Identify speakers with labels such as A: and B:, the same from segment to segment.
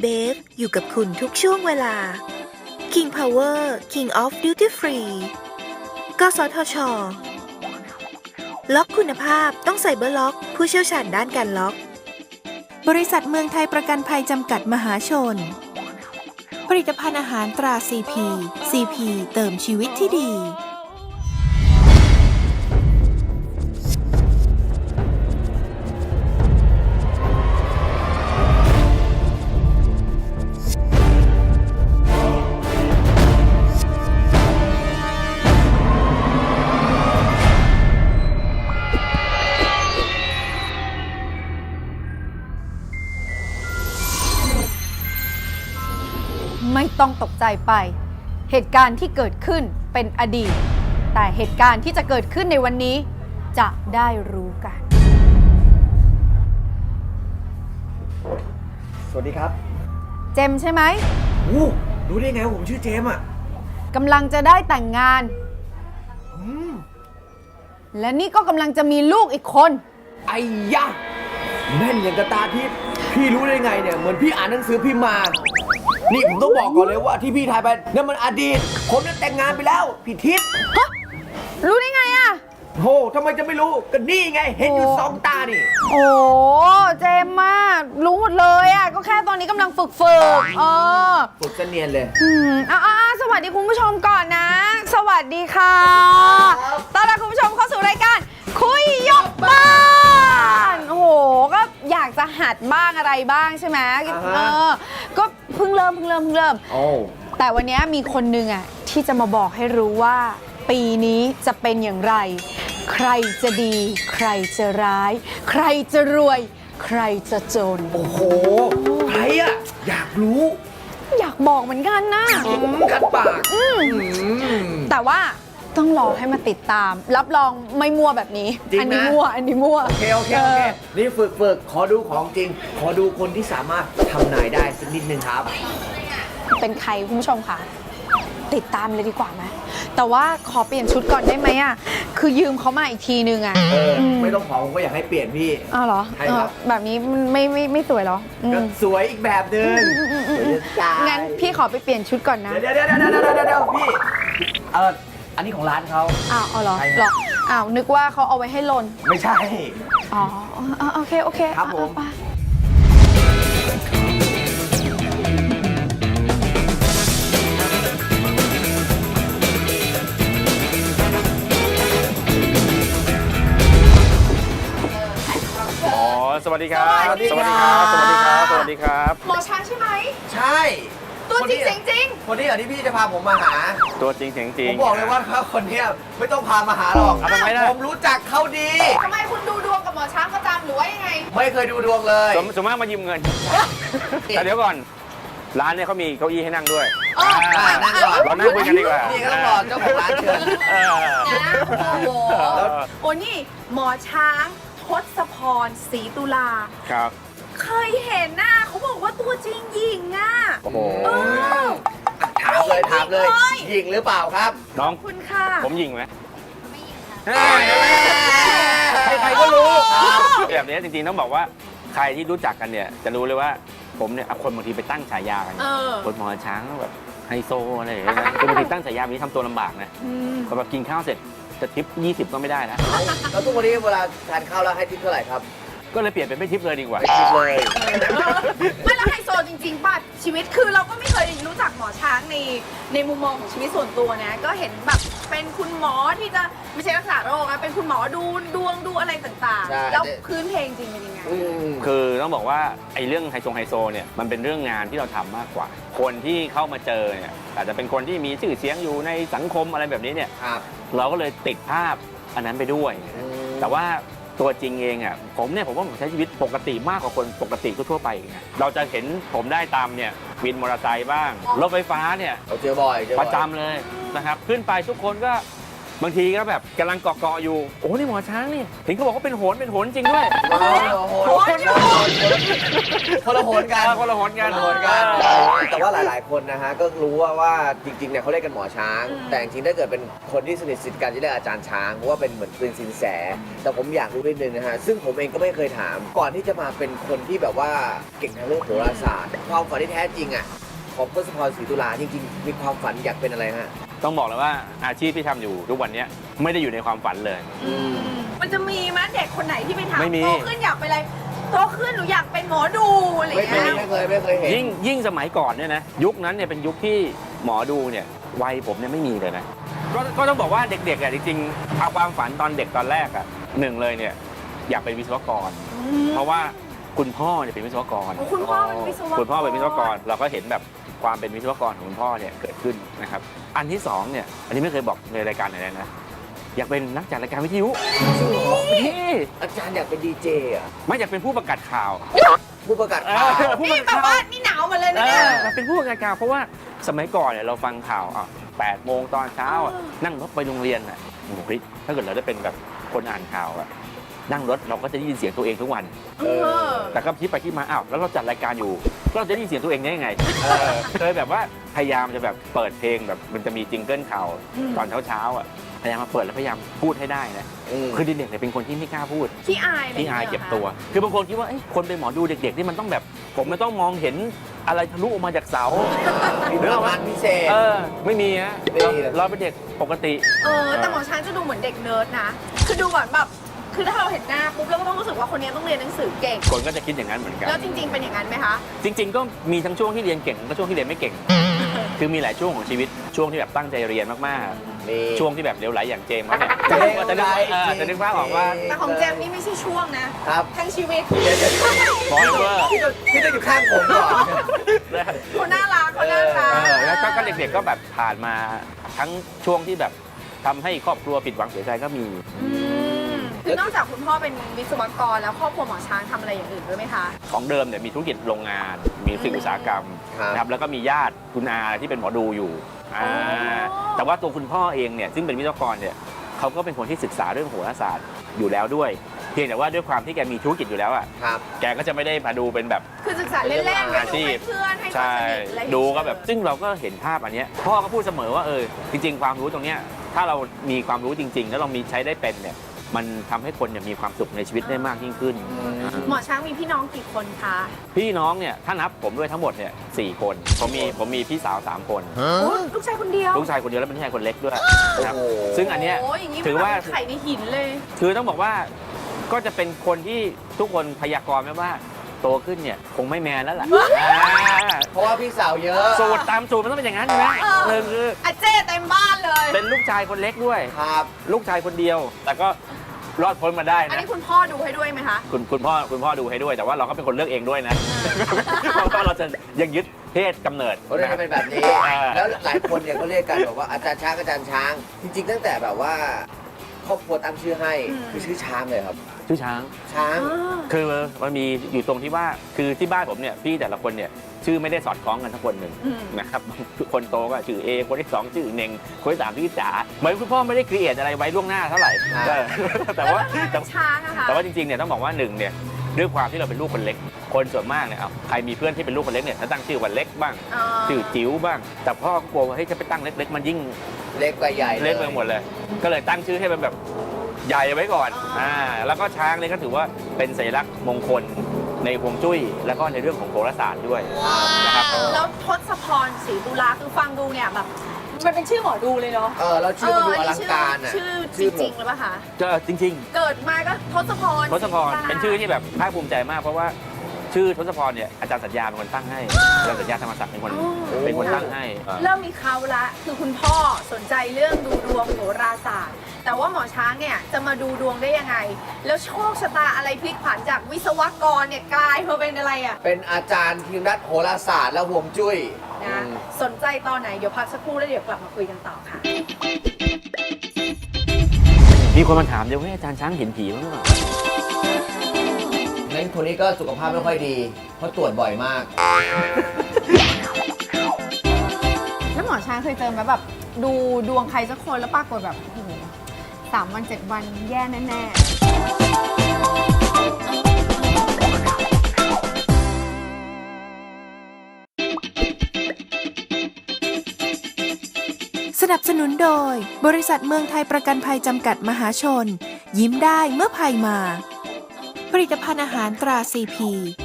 A: เบฟอยู่กับคุณทุกช่วงเวลา King Power King of Duty Free กสทช ล็อกคุณภาพต้องใส่เบอร์ล็อก ผู้เชี่ยวชาญด้านการล็อก บริษัทเมืองไทยประกันภัยจำกัดมหาชน ผลิตภัณฑ์อาหารตรา CP CP เติมชีวิตที่ดี
B: ไป เหตุการณ์ที่เกิดขึ้นเป็นอดีต แต่เหตุการณ์ที่จะเกิดขึ้นในวันนี้ จะได้รู้กัน
C: สวัสดีครับ
B: เจมส์ใช่ไหม
C: อู้รู้ได้ไงว่าผมชื่อเจมส์อะ
B: กำลังจะได้แต่งงาน
C: อืม
B: และนี่ก็กำลังจะมีลูกอีกคน
C: ไอ้ยะแม่นอย่างกระตาทิพย์พี่รู้ได้ไงเนี่ย เหมือนพี่อ่านหนังสือพิมพ์มา นี่ผมต้องบอกก่อนเลยว่าที่พี่ทายไปนั่นมันอดีต ผมเนี่ยแต่งงานไปแล้ว พี่ทิพย์
B: รู้ได้ไงอะ
C: โหทำไมจะไม่รู้ก็นี่ไง เห็นอยู่สองตานี่
B: โอ้เจมส์มากรู้หมดเลยอะก็แค่ตอนนี้กำลังฝึกฝึกเออ
C: ฝึกเสนียนเลย
B: อืมอ่าสวัสดีคุณผู้ชมก่อนนะ สวัสดีค่ะต้อนรับคุณผู้ชมเข้าสู่รายการคุยยกบ้านโอ้โหก็ อยากจะหัดบ้างอะไรบ้างใช่ไหม
C: อ่าฮะ
B: เออ ก็เพิ่งเริ่มเพิ่งเริ่มเพิ่งเริ่ม
C: โอ้
B: แต่วันนี้มีคนหนึ่งอะที่จะมาบอกให้รู้ว่า ปีนี้จะเป็นอย่างไร ใครจะดี ใครจะร้าย ใครจะรวย ใครจะจน
C: โอ้โห ใครอะอยากรู้
B: อยากบอกเหมือนกันนะ
C: อืมกัดปากอืม
B: แต่ว่า ต้องรอให้มาติดตาม รับรองไม่มั่วแบบนี้
C: จริงนะ
B: อันี้มั่ว อันนี้มั่ว
C: โอเคโอเคโอเคนี่ฝึกฝึกขอดูของจริง ขอดูคนที่สามารถทำนายได้สักนิดนึงครับ
B: เป็นใครคุณผู้ชมคะติดตามเลยดีกว่าไหมแต่ว่าขอเปลี่ยนชุดก่อนได้ไหมอะคือยืมเขามาอีกทีนึงอะ
C: เอออ
B: ม
C: ไม่ต้องขอผมก็อยากให้เปลี่ยนพี่
B: อ้าวเหรอ
C: ใช่ครับ
B: เออแบบนี้มันไม่ไม่ไม่สวยเหรออืม
C: ก็สวยอีกแบบนึงสวยจะตาย
B: งั้นพี่ขอไปเปลี่ยนชุดก่อนนะ
C: เดี๋ยวเดี๋ยวเดี๋ยวเดี๋ยวเดี๋ยวเดี๋ยวพี่เออ อันนี้ของร้านเขา
B: อ้าวเอาเหรอ
C: ใช่ครับ
B: เหรออ้าวนึกว่าเขาเอาไว้ให้หลน
C: ไม่ใช่
B: อ๋ออ๋อโอเคโอเค
C: ครับผม
B: เอาไป
D: อ๋อ สวัสดีครับ
C: สวัสดี
D: สวัสดี
C: ค
D: ค
C: รั
D: รับบสวัสดีครับ สวัสดีครับ
B: หมอช้างใช่ไหม
C: ใช่
B: ตัวจริง
C: คนนี้
B: เสียงจริง
C: คนนี้เหรอที่พี่จะพาผมมาหา
D: ตัวจริงเสียงจริ
C: ผ
D: ง
C: มบอกเลยว่าถ้าคนเนี้ยไม่ต้องพามาหาหรอก
D: เอาทำไมล่ะ
C: ผมรู้จักเขาดี
B: ทำไมคุณดูดวงกับหมอช้างประจำหรือว่ายังไง
C: ไม่เคยดูดวงเลย
D: สมสมมติมายืมเงิน แต่เดี๋ยวก่อน ร้านเนี่ยเขามีเก้าอี้ให้นั่งด้วย
B: อ๋อ
C: อ่านั่งก่อน
D: เรานั่งคุยกันดีกว่า
C: นี่ก็ต้องรอเจ้าของร้านเชิญ
D: เออ
B: นะโอ้โห
D: เออ
B: โอ้นี่หมอช้างทศพรศรีตุลา
D: ครับ
B: เคยเห็นน่ะเขา บอกว่าตัวจริงหญิงอะ
D: โอ้โห
B: เออ
C: ถามเลยถามเลย
B: ไม่
C: ยิงหรือเปล่าครับ
D: น้อง
B: ขอบคุณค่ะ
D: ผมยิงไหม
C: ใค
D: ใค
C: ร
D: ร
C: ๆ
D: ๆ
C: ก็
D: ก็
C: รู้
D: รู้แบบนี้จริงๆต้องบอกว่าใครที่รู้จักกันเนี่ยจะรู้เลยว่าผมเนี่ยเอาคนบางทีไปตั้งฉายากัน
B: เออ
D: คนหมอช้างแบบไฮโซอะไรอย่างเงี้ยนะคือบางทีตั้งฉายาแบบนี้ทำตัวลำบากนะ
B: อืม
D: พอแบบกินข้าวเสร็จจะทิป 20 ก็ไม่ได้นะ
C: แล้วทุกวันนี้เวลาทานข้าวแล้วให้ทิปเท่าไหร่ครับ
D: ก็เลยเปลี่ยนเป็นไม่ทิปเลยดีกว่า
C: ทิปเลย
B: ไม่แล้วไฮโซจริงๆป่ะชีวิตคือเราก็ไม่เคยรู้จักหมอช้างในในมุมมองของชีวิตส่วนตัวนะ ก็เห็นแบบเป็นคุณหมอที่จะไม่ใช่รักษาโรคนะเป็นคุณหมอดูดวงดูอะไรต่าง
C: ใช่
B: ๆ แล้วพื้นเพลงจริงเป็นยังไง
C: อืม
D: คือต้องบอกว่าไอ้เรื่องไฮโซไฮโซเนี่ยมันเป็นเรื่องงานที่เราทำมากกว่า คนที่เข้ามาเจอเนี่ยอาจจะเป็นคนที่มีชื่อเสียงอยู่ในสังคมอะไรแบบนี้เนี่ย
C: ครับ
D: เราก็เลยติดภาพอันนั้นไปด้วย
C: อืม
D: แต่ว่า ตัวจริงเองอะผมเนี่ยผมว่าผมใช้ชีวิตปกติมากกว่าคนปกติทั่วๆไปอีกนะเราจะเห็นผมได้ตามเนี่ยวินมอเตอร์ไซค์บ้างรถไฟฟ้าเนี่ย
C: เราเจอบ่อยเจอ
D: ป
C: บ่อย
D: ระจำเลยนะครับขึ้นไปทุกคนก็ บางทีก็แบบกำลังเกาะๆอยู่ โอ้นี่หมอช้างนี่เห็นเขาบอกว่าเป็นโหนเป็นโหนจริงด้วย
C: โอ้โห
B: โอ้ยอยู่
C: คนละโหนกัน
D: เออคนละโหนกัน
C: คนละโหนกัน
D: เออ
C: แต่ว่าหลาย ๆ คนนะฮะ ก็รู้ว่าว่าจริง ๆ เนี่ยเขาเรียกกันหมอช้าง แต่จริงๆ ถ้าเกิดเป็นคนที่สนิทสนิทกันจะเรียกอาจารย์ช้างเพราะว่าเป็นเหมือนเป็นสินแส แต่ผมอยากรู้นิดนึงนะฮะ ซึ่งผมเองก็ไม่เคยถาม ก่อนที่จะมาเป็นคนที่แบบว่าเก่งทางเรื่องโหราศาสตร์ ความฝันที่แท้จริงอะ ของทศพรศรีตุลาจริง ๆ มีความฝันอยากเป็นอะไรฮะ
D: ต้องบอกเลยว่าอาชีพที่ทำอยู่ทุกวันเนี้ยไม่ได้อยู่ในความฝันเลย
B: มันจะมีไหมเด็กคนไหนที่ไปถาม
D: ไม่มี
B: โตขึ้นอยากเป็นอะไรโตขึ้นหนูอยากเป็นหมอดูอะไรอ
C: ไม่
B: ย่าง
C: ไม่
B: เงี้ย
C: ไม่เคยไม่เคยเห็น
D: ยิ่งยิ่งสมัยก่อนเนี่ยนะยุคนั้นเนี่ยเป็นยุคที่หมอดูเนี่ยวัยผมเนี่ยไม่มีเลยนะก็ก็ต้องบอกว่าเด็กๆอะจริงๆเอาความฝันตอนเด็กตอนแรกอะหนึ่งเลยเนี่ยอยากเป็นวิศวกรเพราะว่าคุณพ่อเนี่ยเป็นวิศวกร
B: โอ้คุณพ่อเป็นวิศวกร
D: คุณพ่อเป็นวิศวกร เราก็เห็นแบบ ความเป็นวิศวกรของคุณพ่อเนี่ยเกิดขึ้นนะครับ อันที่สองเนี่ยอันนี้ไม่เคยบอกในรายการไหนๆนะอยากเป็นนักจัดรายการวิทยุนี่
C: อาจารย์อยากเป็นดีเจอะ
D: ไม่อยากเป็นผู้ประกาศข่าว
C: ผู้ประกาศ
D: เอ
C: ข่าว
D: อผู้
B: นี่
D: ประ
B: แบ
D: กาศ
B: บ
D: ข่า
B: ว่าวนี่หนาวมาเลยนะ
D: เอ
B: เนี่ย
D: อเป็นผู้ประกาศข่าวเพราะว่าสมัยก่อนเนี่ยเราฟังข่าวอะแปดโมงตอนเช้าอะ
B: เออ
D: นั่งรถไปโรงเรียนอะโอ้โหเฮ้ยถ้าเกิดเราได้เป็นแบบคนอ่านข่าวอะ นั่งรถเราก็จะได้ยินเสียงตัวเองทุกวัน
B: เออ
D: แต่ก็คิดไปคิดมาอ้าวแล้วเราจัดรายการอยู่เราจะได้ยินเสียงตัวเองได้ยังไงเออเคยแบบว่าพยายามจะแบบเปิดเพลงแบบมันจะมีจิงเกิลข่าว
B: อืม
D: ตอนเช้าๆอะพยายามมาเปิดแล้วพยายามพูดให้ได้นะ
C: อืม
D: คือเด็กๆเนี่ยเป็นคนที่ไม่กล้าพูด
B: ขี้อายอะไร
D: ที่อาย
B: ง
D: เก็
B: งี้
D: บ
B: หร
D: ตัว คือบางคนคิดว่าเอ้ยคนเป็นหมอดูเด็กๆนี่มันต้องแบบ ผมมันต้องมองเห็นอะไรทะลุออกมาจากเสา
C: มีพลังงานพิเศษ
D: เออไม่มีฮะ
C: ไม่มีเลย
D: เราเป็นเด็กปกติ
B: เออแต่หมอช้างจะดูเหมือนเด็กเนิร์ดนะ คือดูเหมือนแบบ คือถ้าเราเห็นหน้าปุ๊บเราก็ต้องรู้สึกว่าคนนี้ต้องเรียนหนังสือเก่ง
D: คนก็จะคิดอย่างนั้นเหมือนกัน
B: แล้วจริง ๆ เป็นอย่างนั้นไหมคะ
D: จริง ๆ ก็มีทั้งช่วงที่เรียนเก่งแล้วก็ช่วงที่เรียนไม่เก่ง คือมีหลายช่วงของชีวิต ช่วงที่แบบตั้งใจเรียนมาก
C: นี่
D: ๆช่วงที่แบบเลี้ยวไหลอย่างเจมส์เขาเนี่ย
C: เจมส์
D: จะนึกเออจะนึกภาพออกว่า
B: แต่ของเจมส์นี่ไม่ใช่ช่วงนะ
C: ครับ
B: ทั้งชีวิต
C: เดี๋ยวเดี๋ยว
D: forever
C: พี่จะพี่จะอยู่ข้างผมก่อน
B: เขาน่ารักเขาน่ารัก
D: เออแล้วก็ก็เด็กๆก็แบบผ่านมาทั้งช่วงที่แบบทำให้ครอบครัวผิดหวังเสียใจก็มี
B: อืม คือนอกจากคุณพ่อเป็นวิศวกรแล้วครอบครัวหมอช้างทำอะไรอย่างอื่นด้วยไหมคะ
D: ของเดิมเนี่ยมีธุรกิจโรงงาน มีสิ่งอุตสาหกรรม
C: ครับ
D: นะครับแล้วก็มีญาติคุณอาที่เป็นหมอดูอยู่อ่า
B: อ๋อ
D: แต่ว่าตัวคุณพ่อเองเนี่ยซึ่งเป็นวิศวกรเนี่ยเขาก็เป็นคนที่ศึกษาเรื่องโหราศาสตร์อยู่แล้วด้วย เพียงแต่ว่าด้วยความที่แกมีธุรกิจอยู่แล้วอะ
C: ครับ
D: แกก็จะไม่ได้มาดูเป็นแบบ
B: คือศึกษาเล่นๆให้
D: อาชี
B: ดู
D: พ
B: ให้เพื่อนให้คน
D: ใช่
B: สนิทอะไรอย่างเงี้ย
D: ดูก็แบบซึ่งเราก็เห็นภาพอันเนี้ยพ่อก็พูดเสมอว่าเออจริง ๆ ความรู้ตรงเนี้ยถ้าเรามีความรู้จริง ๆ แล้วเรามีใช้ได้เป็นเนี่ย มันทำให้คนเนี่ยมีความสุขในชีวิตได้มากยิ่งขึ้น
B: หมอช้างมีพี่น้องกี่คนคะ
D: พี่น้องเนี่ยถ้านับผมด้วยทั้งหมดเนี่ยสี่คนผมมีผมมีพี่สาวสามคน
B: โอ้ลูกชายคนเดียว
D: ลูกชายคนเดียวแล้วเป็นพี่ชายคนเล็กด้วย
C: โอ้
D: นะครับ
C: โห
D: ซึ่งอันเนี้ย
B: โอ้อย่างนี้
D: ถือว่า
B: มันแบบไข่ในหินเลย
D: คือต้องบอกว่าก็จะเป็นคนที่ทุกคนพยากรณ์ไว้ว่า โตขึ้นเนี่ยคงไม่แมนแล้วล่ะอ่า
C: เพราะว่าพี่สาวเยอะ
D: สูตรตามสูตรมันต้องเป็นอย่างนั้นใช่ไหม
B: เออ
D: หนึ่งคือ
B: อาเจ้เต็มบ้านเลย
D: เป็นลูกชายคนเล็กด้วย
C: ครับ
D: ลูกชายคนเดียว แต่ก็รอดพ้นมาได้
B: อัน
D: นะ
B: นี้คุณพ่อดูให้ด้วยไหมคะ
D: คุณคุณพ่อคุณพ่อดูให้ด้วยแต่ว่าเราก็เป็นคนเลือกเองด้วยนะ เพราะว่าเราจะยังยึดเพศกำเนิด
C: เขาเรียก
D: นะ
C: ให้เป็นแบบนี้
D: อ่า
C: แล้วหลายคนเนี่ยก็เรียกกันบอกว่าอาจารย์ช้างอาจารย์ช้าง จริงๆ ตั้งแต่แบบว่า ครอบครัวตั้งชื่อให้
B: อืม
C: คือชื่อช้างเลยครับ
D: ชื่อช้าง
C: ช้าง
D: คือมันมีอยู่ตรงที่ว่าคือที่บ้านผมเนี่ยพี่แต่ละคนเนี่ยชื่อไม่ได้สอดคล้องกันทั้งคนหนึ่ง
B: อืม
D: นะครับ คนโตก็ชื่อเอคนที่สองชื่อเน่งคนที่สามชื่อจ๋าเหมือนคุณพ่อไม่ได้ครีเอทอะไรไว้ล่วงหน้าเท่าไหร่
C: ครับ
D: เออแต่ว่า
B: ล้ทำไมเป็นช้างอะคะ
D: แต่ว่าจริงๆเนี่ยต้องบอกว่าหนึ่งเนี่ยด้วยความที่เราเป็นลูกคนเล็ก คนส่วนมากเนี่ยเอาใครมีเพื่อนที่เป็นลูกคนเล็กเนี่ยถ้าตั้งชื่อว่าเล็กบ้าง
B: อ๋อ
D: ชื่อจิ๋วบ้าง แต่พ่อก็กลัวว่าเฮ้ยจะไปตั้งเล็ก ๆ มันยิ่ง
C: เล็กกว่าใหญ่
D: เล็กไปหมดเลย ก็เลยตั้งชื่อให้มันแบบใหญ่ไว้ก่อน
B: อ่า
D: อ่าแล้วก็ช้างเนี่ยก็ถือว่าเป็นสัญลักษณ์มงคลในฮวงจุ้ย แล้วก็ในเรื่องของโหราศาสตร์ด้วยนะครับ
B: แล้วทศพรศรีตุลาคือฟังดูเนี่ยแบบ มันเป็นชื่อหมอดูเลยเนาะ
C: เออแล้วชื่อมันดูอ
B: เน
C: ลั
B: นี้
C: งการอะ
B: ชื่อชื่อจริงๆหรือเปล่าคะ
D: ก็จริง
B: เกิดมาก็ทศพร
D: ๆทศพร
B: ศตุลา
D: เป็นชื่อที่แบบภาคภูมิใจมากเพราะว่า ชื่อทศพรเนี่ยอาจารย์สัญญาเป็นคนตั้งให้อาจารย์สัญญาธรรมศักดิ์เป็นคน
B: อ๋อ
D: เป็นคนตั้งให้
B: เริ่มมีเขาละคือคุณพ่อสนใจเรื่องดูดวงโหราศาสตร์ แต่ว่าหมอช้างเนี่ยจะมาดูดวงได้ยังไง แล้วโชคชะตาอะไรพลิกผันจากวิศวกรเนี่ยกลายมาเป็นอะไรอะ
C: เป็นอาจารย์ทีมนัดโหราศาสตร์และห่วงจุ้ย
B: นะ
C: อืม
B: สนใจตอนไหนเดี๋ยวพักสักครู่แล้วเดี๋ยวกลับมาคุยกันต่อค่ะ
D: มีคนมาถามเดี๋ยวว่าอาจารย์ช้างเห็นผีบ้างหรือเปล่า
C: งั้นคนนี้ก็สุขภาพไม่ค่อยดี เพราะตรวจบ่อยมาก
B: แล้วหมอช้างเคยเจอไหมแบบ ดูดวงใครสักคนแล้วปรากฏแบบโอ้โหสามวันเจ็ดวันแย่แน่ๆ
A: สนับสนุนโดย บริษัทเมืองไทยประกันภัยจำกัดมหาชน ยิ้มได้เมื่อภัยมา ผลิตภัณฑ์อาหารตรา CP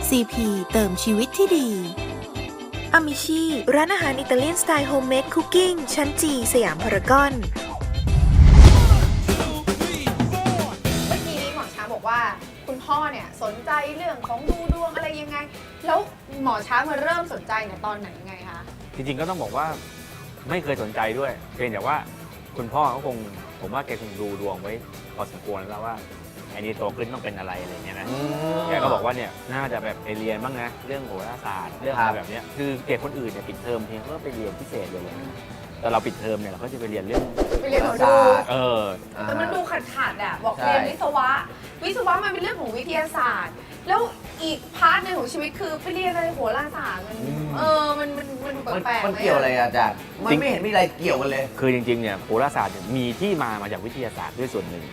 A: CP เติมชีวิตที่ดีอามิชีร้านอาหารอิตาเลียนสไตล์โฮมเมดคุกกิ้งชั้นจีสยามพารากอน
B: เมื่อกี้หมอช้างบอกว่า คุณพ่อเนี่ยสนใจเรื่องของดูดวงอะไรยังไง แล้วหมอช้างมาเริ่มสนใจเนี่ยตอนไหนยังไงคะ
D: จริงๆก็ต้องบอกว่าไม่เคยสนใจด้วยเพียงแต่ว่าคุณพ่อเขาคงผมว่าแกคงดูดวงไว้พอสมควรแล้วว่า ไอ้นี่โตขึ้นต้องเป็นอะไรอะไรอย่างเงี้ยนะ แกก็บอกว่าเนี่ยน่าจะแบบไปเรียนบ้างนะ เรื่องโหราศาสตร์เรื่องอะไรแบบเนี้ยคือเด็กคนอื่นเนี่ยปิดเทอมเพียงก็ไปเรียนพิเศษเลยนะแต่เราปิดเทอมเนี่ยเราก็จะไปเรียนเรื่อง
B: ไปเรียนหมอ
C: ศา
B: ดู
C: สตร์
D: เออ
B: แต่มันดูขาดขาดๆอะบอก
C: ใช่
B: เรียนวิศวะ วิศวะมันเป็นเรื่องของวิทยาศาสตร์ แล้วอีกพาร์ทหนึงของชีวิตคือไปเรียนอะไรโหราศาสตร์มันเออมันมันมันดู
C: มัน
B: แปลกๆ
C: มันเกี่ยวอะไรอะอาจารย์มัน
D: จริง
C: ไม่เห็นมีอะไรเกี่ยวกันเลย
D: คือจริงๆเนี่ยโหราศาสตร์เนี่ยมีที่มามาจากวิทยาศาสตร์ด้วยส่วนหนึ่ง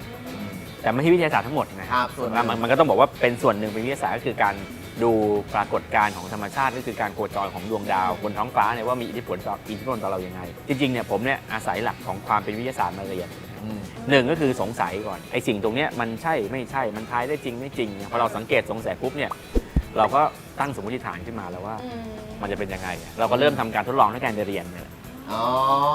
D: แต่ไม่ใช่วิทยาศาสตร์ทั้งหมดนะครับ
C: ส่วนหนึ่ง
D: มันมันก็ต้องบอกว่าเป็นส่วนหนึ่งเป็นวิทยาศาสตร์ก็คือการดูปรากฏการณ์ของธรรมชาติก็คือการโคจรของดวงดาวบนท้องฟ้าเนี่ยว่ามีอิทธิพลต่ออิทธิพลต่อเรายังไง จริงๆเนี่ยผมเนี่ยอาศัยหลักของความเป็นวิทยาศาสตร์มาเรียน
C: อืม
D: หนึ่งก็คือสงสัยก่อนไอ้สิ่งตรงเนี้ยมันใช่ไม่ใช่มันทายได้จริงไม่จริงเนี่ยพอเราสังเกตสงสัยปุ๊บเนี่ยเราก็ตั้งสมมติฐานขึ้นมาแล้วว่า
B: อืม
D: มันจะเป็นยังไง เราก็เริ่มทำการทดลองด้วยการเรียนเนี่ย
C: อ๋อ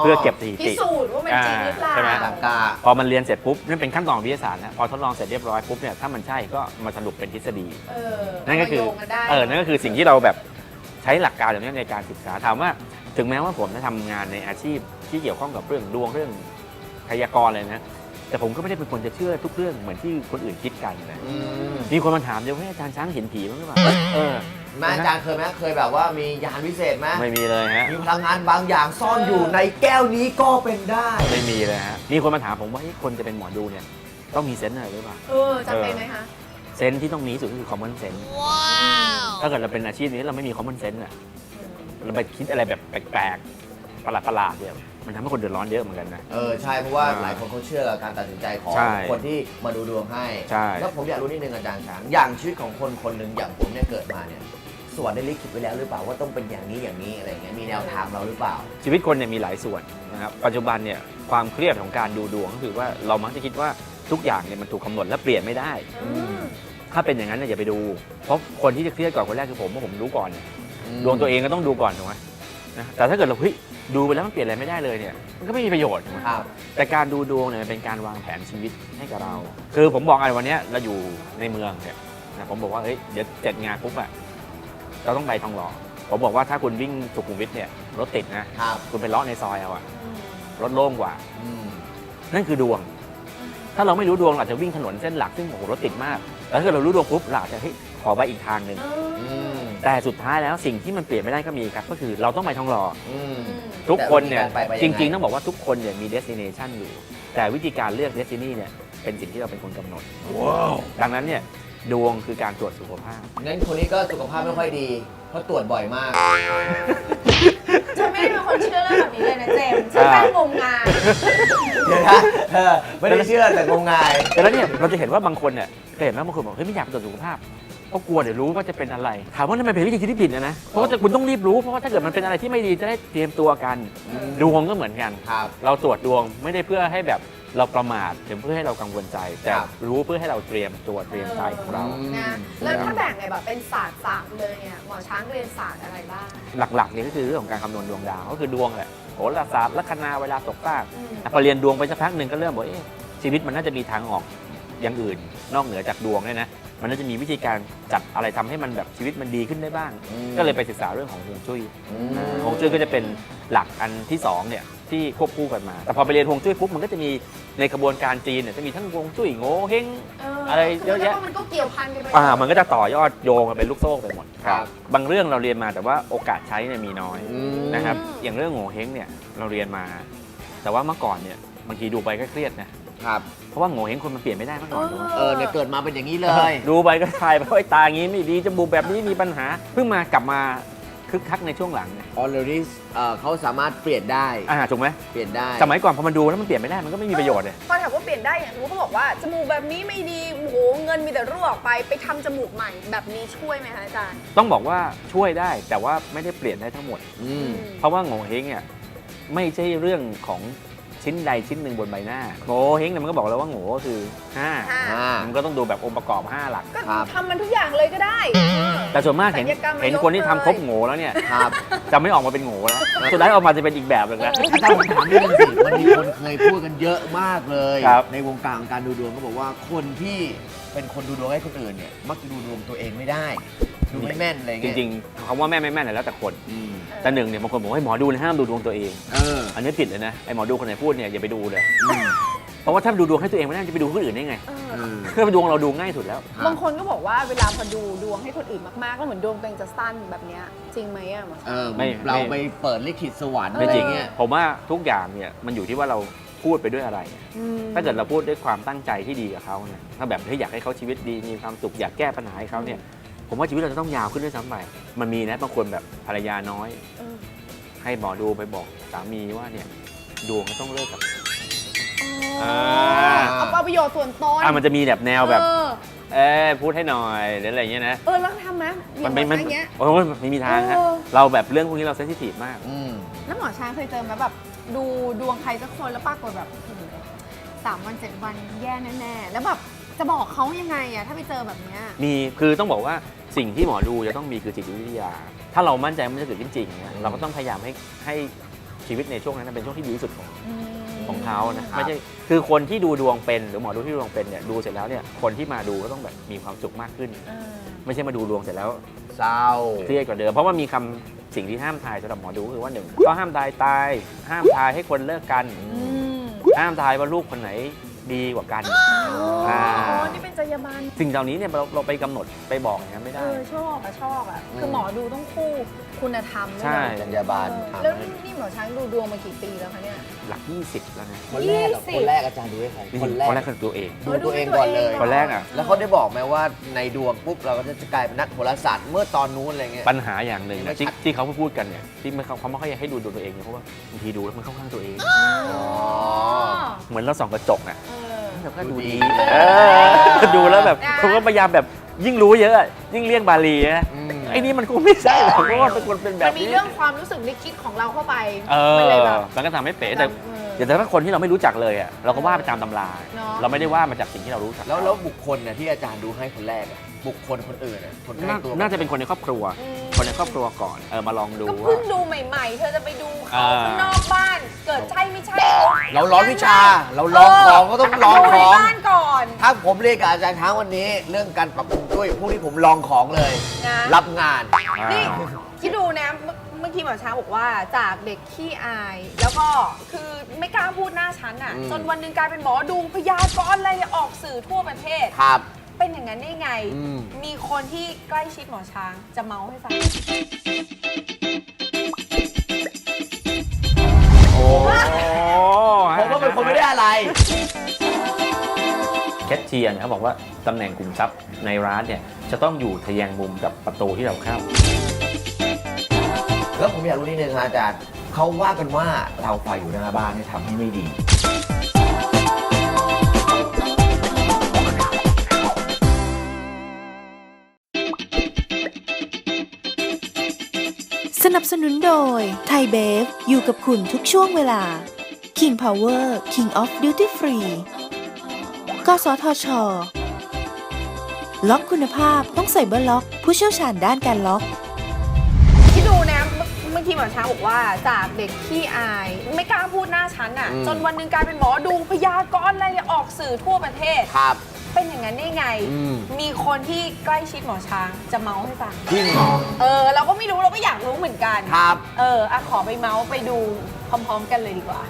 D: เพื่อเก็บสถิ
B: พิ
D: ติ
B: สูจน์ว่ามันจริงหรือเปล่า
D: ใช่ไหม
C: ตามกา
D: พอมันเรียนเสร็จปุ๊บนั่นเป็นขั้นตอนของวิทยาศาสตร์นะพอทดลองเสร็จเรียบร้อยปุ๊บเนี่ยถ้ามันใช่ก็มาสรุปเป็นทฤษฎี
B: เออ
D: นั่นก็คือ
B: มาโยงกันได้
D: เออนั่นก็คือสิ่งที่เราแบบใช้หลักการแบบนี้ในการศึกษาถามว่า ถึงแม้ว่าผมจะทำงานในอาชีพที่เกี่ยวข้องกับเรื่องดวงเรื่องพยากรณ์เลยนะ แต่ผมก็ไม่ได้เป็นคนจะเชื่อทุกเรื่องเหมือนที่คนอื่นคิดกันนะ
C: อืม
D: มีคนมาถามเดี๋ยวให้อาจารย์ช้างเห็นผีบ้างหรือเปล่าเออ
C: แม่อาจารย์เคยไหมเคยแบบว่ามียานวิเศษไหม
D: ไม่มีเลยฮะ
C: มีพลังงานบางอย่างซ่อนอยู่ในแก้วนี้ก็เป็นได้
D: ไม่มีเลยฮะ มีคนมาถามผมว่าเฮ้ยคนจะเป็นหมอดูเนี่ยต้องมีเซนส์อะไรหรือเปล่า
B: เออจำเป็นไหมคะ
D: เซนส์ที่ต้องมีที่สุดก็คือ common sense ถ้าเกิดเราเป็นอาชีพนี้เราไม่มี common sense อะเราไปคิดอะไรแบบแปลกๆ ประหลาดๆเนี่ยมันทำให้คนเดือดร้อนเยอะเหมือนกันนะ
C: เออใช่ เพราะว่า
D: อ่า
C: หลายคนเขาเชื่อการตัดสินใจของ
D: ใช่
C: คนที่มาดูดวงให้
D: ใช่
C: แล้วผมอยากรู้นิดนึงอาจารย์ช้างอย่างชีวิตของคนคนหนึ่งอย่างผมเนี่ยเกิดมาเนี่ย สวรรค์ได้ลิขิตไว้แล้วหรือเปล่าว่าต้องเป็นอย่างนี้อย่างนี้อะไรเงี้ยมีแนวทางเราหรือเปล่า
D: ชีวิตคนเนี่ยมีหลายส่วนนะครับปัจจุบันเนี่ยความเครียดของการดูดวงก็คือว่าเรามักจะคิดว่าทุกอย่างเนี่ยมันถูกกำหนดและเปลี่ยนไม่ได้
B: อืม
D: ถ้าเป็นอย่างนั้นเนี่ยอย่าไปดู เพราะคนที่จะเครียดก่อนคนแรกคือผมเพราะผมรู้ก่อนเนี่ย
C: อืม
D: ดวงตัวเองก็ต้องดูก่อนถูกไหมนะแต่ถ้าเกิดเราเฮ้ยดูไปแล้วมันเปลี่ยนอะไรไม่ได้เลยเนี่ยมันก็ไม่มีประโยชน์ถูกไหม
C: ครับ
D: แต่การดูดวงเนี่ยมันเป็นการวางแผนชีวิตให้กับเรา คือผมบอกอะไรวันเนี้ยเราอยู่ในเมืองเนี่ยนะผมบอกว่าเฮ้ยเดี๋ยวเจ็ดงานปุ๊บอะ เราต้องไปทองหล่อผมบอกว่าถ้าคุณวิ่งสุขุมวิทเนี่ยรถติดนะ ครับคุณไปเลาะในซอยเอาอะรถโล่งกว่า
C: อืม
D: นั่นคือดวง ถ้าเราไม่รู้ดวงเราอาจจะวิ่งถนนเส้นหลักซึ่งโอ้โหรถติดมากแต่ถ้าเกิดเรารู้ดวงปุ๊บเราอาจจะเฮ้ยขอไปอีกทางหนึ่ง
C: อืม
D: แต่สุดท้ายแล้วสิ่งที่มันเปลี่ยนไม่ได้ก็มีครับ ก็คือเราต้องไปทองหล่อ
C: อืม
D: ทุกคนเนี่ย
C: แต่วิธีการไปไป
D: จ
C: ยังไง
D: ริงๆ ต้องบอกว่าทุกคนเนี่ยมี destination อยู่ แต่วิธีการเลือก destiny เนี่ยเป็นสิ่งที่เราเป็นคนกำหนดดังนั้นเนี่ย ดวงคือการตรวจสุขภาพ
C: งั้นคนนี้ก็สุขภาพไม่ค่อยดี เพราะตรวจบ่อยมาก
B: ฉันไม่ได้เป็นคนเชื่อเรื่องแบบนี้เลยนะเจมส์ฉันแค่งมงาย
C: เดี๋ยวนะเออไม่ได้เชื่อแต่งมงาย
D: แต่แล้วเนี่ยเราจะเห็นว่าบางคนเนี่ยเคยเห็นไหมบางคนบอกเฮ้ยไม่อยากตรวจสุขภาพเพราะกลัวเดี๋ยวรู้ว่าจะเป็นอะไร ถามว่าทำไมเป็นวิธีคิดที่ผิดนะนะ เพราะว่าคุณต้องรีบรู้ เพราะว่าถ้าเกิดมันเป็นอะไรที่ไม่ดีจะได้เตรียมตัวกัน
C: อืม
D: ดวงก็เหมือนกัน
C: ครับ
D: เราตรวจดวงไม่ได้เพื่อให้แบบ เราประมาทหรือเพื่อให้เรากังวลใจ แต่
C: ครับ
D: รู้เพื่อให้เราเตรียมตัวเตรียมใจของเรา
C: อืม
B: นะแล้วถ้าแบ่งในแบบเป็นศาสตร์ศาสตร์เลยเนี่ยหมอช้างเรียนศาสตร์อะไรบ้าง
D: หลักๆเนี่ยก็คือเรื่องของการคำนวณดวงดาว ก็คือดวงแหละโหราศาสตร์ลัคนาเวลาตกฟาก
B: อืม
D: อะพอเรียนดวงไปสักพักหนึ่งก็เริ่มบอกเอ๊ะชีวิตมันน่าจะมีทางออกอย่างอื่น นอกเหนือจากดวงเนี่ยนะมันน่าจะมีวิธีการจัดอะไรทำให้มันแบบชีวิตมันดีขึ้นได้บ้าง
C: อืม
D: ก็เลยไปศึกษาเรื่องของฮวงจุ้ย
C: อืม
D: ฮวงจุ้ยก็จะเป็นหลักอันที่สองเนี่ย ที่ควบคู่กันมา แต่พอไปเรียนฮวงจุ้ยปุ๊บมันก็จะมีในกระบวนการจีนเนี่ยจะมีทั้งฮวงจุ้ยโง่เฮง อะไรเยอะแยะ
B: คืมันก็เกี่ยวพันกันไป
D: อ่ามันก็จะต่อยอดโยงกันเป็นลูกโซ่ไปหมด
C: ครับ
D: บางเรื่องเราเรียนมาแต่ว่าโอกาสใช้เนี่ยมีน้อย
C: อืม
D: นะครับอย่างเรื่องโง่เฮงเนี่ยเราเรียนมา แต่ว่าเมื่อก่อนเนี่ยบางทีดูไปก็เครียดนะ
C: ครับ
D: เพราะว่าโง่เฮงคนมันเปลี่ยนไม่ได้เมื่อก่อนถูกไหม
C: เออเนี่ยเกิดมาเป็นอย่างนี้เลย
D: ดูไปก็ทายไปว่าไอ้ตาอย่างนี้ไม่ดีจมูกแบบนี้มีปัญหาเพิ่งมากลับมา คึกคักในช่วงหลังเนี่ย
C: ออลเลสเขาสามารถเปลี่ยนได้
D: อ่าถูกไหม
C: เปลี่ยนได้
D: สมัยก่อนพอมันดูแล้วมันเปลี่ยนไม่ได้มันก็ไม่มีประโยชน์เลย
B: พอถามว่าเปลี่ยนได้อย่างรู้เขาบอกว่าจมูกแบบนี้ไม่ดีโอ้โหเงินมีแต่รั่วออกไปไปทำจมูกใหม่แบบนี้ช่วยไหมคะอาจารย์
D: ต้องบอกว่าช่วยได้แต่ว่าไม่ได้เปลี่ยนได้ทั้งหมด
C: อืม
D: เพราะว่าโง่เฮงเนี่ยไม่ใช่เรื่องของ ชิ้นใดชิ้นหนึ่งบนใบหน้าโง่เฮงเนี่ยมันก็บอกแล้วว่าโง่ก็คือห้า
B: ห้า
C: อ่า
D: มันก็ต้องดูแบบองค์ประกอบ5หลัก
B: ก็
C: ครับ
B: ทำมันทุกอย่างเลยก็ได้
D: แต่ส่วนมากเห็น
B: ศัลยกรรม
D: เห็น
B: ยก
D: คนที่ทำ
B: เลย
D: ครบโง่แล้วเนี่ย
C: ครับ
D: จะไม่ออกมาเป็นโง่แล้วสุดท้ายออกมาจะเป็นอีกแบบหนึ่งแล้ว
C: อาจารย์ผมถามนิดนึงสิมันมีคนเคยพูดกันเยอะมากเลย
D: ครับ
C: ในวงการของการดูดวงก็บอกว่าคนที่เป็นคนดูดวงให้คนอื่นเนี่ยมักจะดูดวงตัวเองไม่ได้ ดูไม่แม่นอะไร
D: จ
C: เงี้ย
D: ริงๆคำว่าแม่นไม่แม่นเนี่ยแล้วแต่คน
C: อืม
D: แต่หนึ่งเนี่ยบางคนบอกว่าให้หมอดูนะห้ามดูดวงตัวเอง
C: เออ
D: อันนี้ผิดเลยนะไอหมอดูคนไหนพูดเนี่ยอย่าไปดูเลย
C: อืม
D: เพราะว่าถ้าดูดวงให้ตัวเองไม่ได้จะไปดูคนอื่นได้ไง
B: เอ
C: เอ
B: อ
C: อ
D: เพื่อไปดวงเราดูง่ายสุดแล้ว
B: บางคนก็บอกว่าเวลาพอดูดวงให้คนอื่นมากๆก็เหมือนดวงตัวเองจะสั้นแบบเนี้ยจริงไหมอะหมอ
C: เออ
D: ไม่
C: เรา
D: ไม่
C: ไปเปิดลิขิตสวรรค์
D: ไม่
C: อะไร
D: จริง
C: เงี้ย
D: ผมว่าทุกอย่างเนี่ยมันอยู่ที่ว่าเราพูดไปด้วยอะไร
B: ม
D: ถ้าเกิดเราพูดด้วยความตั้งใจที่ดีกับเขาเนี่ยถ้าแบบที่อยากให้เขาชีวิตดีมีความสุขอยากแก้ปัญหาให้เขาเนี่ย ผมว่าชีวิตเราจะต้องยาวขึ้นด้วยซ้ำไปมันมีนะบางคนแบบภรรยาน้อย
B: เออ
D: ให้หมอดูไปบอกสามีว่าเนี่ยดวงเขาต้องเลิกกับ
B: อ๋อ
D: อ่า
B: เอาเอาประโยชน์ส่วนตน
D: อะมันจะมีแบบแนวแบบ
B: เออ
D: เออพูดให้หน่อยหรืออะไรเงี้ยนะ
B: เออแล้วทำไหมอย่างหม
D: ไม่
B: อ
D: ไม่
B: ช้างเงี้ย
D: โอ้ยไม่มีทางฮะ
B: เออ
D: เราแบบเรื่องพวกนี้เราเซนซิทีฟมาก
C: อืม
B: แล้วหมอช้างเคยเจอไหมแบบ ดูดวงใครสักคนแล้วปรากฏแบบโอ้โหสามวันเจ็ดวันแย่แน่ๆแล้วแบบ จะบอกเขายังไงอะถ้าไปเจอแบบเนี้ย
D: มีคือต้องบอกว่าสิ่งที่หมอดูจะต้องมีคือจิตวิทยา ถ้าเรามั่นใจว่ามันจะเกิดขึ้นจริงเนี่ย
C: อืม
D: เราก็ต้องพยายามให้ให้ชีวิตในช่วงนั้นเป็นช่วงที่ดีที่สุดของ
B: อืม
D: ของเขานะครับไม่ใช่คือคนที่ดูดวงเป็นหรือหมอดูที่ดูดวงเป็นเนี่ยดูเสร็จแล้วเนี่ยคนที่มาดูก็ต้องแบบมีความสุขมากขึ้น
B: เออ
D: ไม่ใช่มาดูดวงเสร็จแล้ว
C: เศร้า
D: เครียดกว่าเดิมเพราะว่ามีคำสิ่งที่ห้ามทายสำหรับหมอดูก็คือว่าหนึ่งก็ห้ามทายตาย ห้ามทายให้คนเลิกกัน
B: อืม
D: ห้ามทายว่าลูกคนไหน ดีกว่ากัน
B: อ๋อ
D: อ่า
B: นี่เป็นจรรยาบรรณ
D: สิ่งเหล่านี้เนี่ยเราเราไปกำหนดไปบอกอย่างนั้นไม่
B: เอ
D: ได้
B: อชอบอะชอบอะคือหมอดูต้องคู่คุณธรรมด้วย
D: ใช่
B: นะ
C: จรรยาบรรณ
B: เออแล้วนี่หมอช้างดูดวงมากี่ปีแล้วคะเนี่ย
D: หลัก 20 แล้วนะ
C: คนแรกอะ
B: ยี่สิบ
C: คนแรกอาจารย์ดูให้ใครคนแร
D: คนแร
C: ก
D: กคือตัวเอง
C: ดูตัวเองก่อนเลย
D: คนแรกอะ
C: แล้วเขาได้บอกไหมว่าในดวงปุ๊บเราก็จะกลายเป็นนักโหราศาสตร์เมื่อตอนนู้นอะไรเงี้ย
D: ปัญหาอย่างหนึ่ง
C: ไม่
D: นะที่
C: ชัด
D: ที่เขาพูดกันเนี่ยที่ไม่เขาเขาไม่ค่อยอยากให้ดูดวงตัวเองเนี่ยเพราะว่าบางทีดูแล้วมันเข้าข้างตัวเอง
C: อ๋อ
D: เหมือนเราส่องกระจกอะ
B: เออ
D: แบบก็ดู
C: ดูดี
D: ดีเออดูแล้วแบบเขาก็พยายามแบบยิ่งรู้เยอะ ยิ่งเลี่ยงบาลีนะ
C: อืม
D: ไอ้นี่มันคงไม่ใช่หรอกเพราะว่าเป็นคนเป็นแบ
B: มั
D: บ
B: นมี
D: นี้
B: เรื่องความรู้สึกนึกคิดของเราเข้าไป
D: เอ
B: มั
D: อ
B: เลยแบบ
D: มันก็ทำให้เป๋แต่
B: เออ
D: อย่างแต่ถ้าคนที่เราไม่รู้จักเลยอะเราก็ว่าไปตามตำรา
B: เนอะ
D: เราไม่ได้ว่ามาจากสิ่งที่เรารู้จัก
C: แล้วแล้วบุคคลเนี่ยที่อาจารย์ดูให้คนแรกอะ บุคคลคนอื่นอะคนใกล้
D: น่า
C: ตัว
D: น่าจะเป็นคนในครอบครัว
B: อืม
D: คนในครอบครัวก่อนเออมาลองดู
B: ก็
D: ว่า
B: เพิ่งดูใหม่ๆ เธอจะไปดูเขา
D: อ่า
B: ข้างนอกบ้าน เกิดใช่ไม่ใช่
C: เราร้อนวิชา เราลองของก็ต้องลอง
B: ดู
C: ข
B: ใน
C: อง
B: บ้านก่อน
C: ถ้าผมเรียนกับอาจารย์ช้างวันนี้ เรื่องการปรับปรุงด้วยพวกนี้ผมลองของเลย
B: นะ
C: รับงาน
B: นี่ คิดดูนะเมื่อเมื่อกี้หมอช้างบอกว่าจากเด็กขี้อาย แล้วก็คือไม่กล้าพูดหน้าชั้นอะ
C: อืม
B: จนวันหนึ่งกลายเป็นหมอดูพยากรณ์อะไรออกสื่อทั่วประเทศ
C: ครับ
B: เป็นอย่างนั้นได้ไง
C: อืม
B: มีคนที่ใกล้ชิดหมอช้างจะเมาให้ฟัง
D: โอ้
C: ผมว่าเป็นคนไม่ได้อะไร
D: แคชเชียร์เนี่ยเขาบอกว่าตำแหน่งกลุ่มทรัพย์ในร้านเนี่ยจะต้องอยู่ทะแยงมุมกับประตูที่เราเข้า
C: แล้วผมอยากรู้นิดนึงครับอาจารย์เขาว่ากันว่าเราไฟอยู่หน้าบ้านเนี่ยทำให้ไม่ดี
A: สนับสนุนโดยไทยเบฟอยู่กับคุณทุกช่วงเวลา King Power King of Duty Free กสทช ล็อกคุณภาพต้องใส่เบอร์ล็อก ผู้เชี่ยวชาญด้านการล็อก
B: คิดดูนะเมื่อเมื่อกี้หมอช้างบอกว่าจากเด็กขี้อาย ไม่กล้าพูดหน้าชั้นอะ
C: อืม
B: จนวันหนึ่งกลายเป็นหมอดูพยากรณ์อะไรออกสื่อทั่วประเทศ
C: ครับ
B: เป็นอย่างนั้นได้ไง
C: อืม
B: มีคนที่ใกล้ชิดหมอช้างจะเมาให้ฟัง
C: จริงเหรอ
B: เออ เราก็ไม่รู้เราก็อยากรู้เหมือนกัน
C: ครับ
B: เอออะขอไปเมาส์ไปดูพร้อมๆกันเลยดีกว่า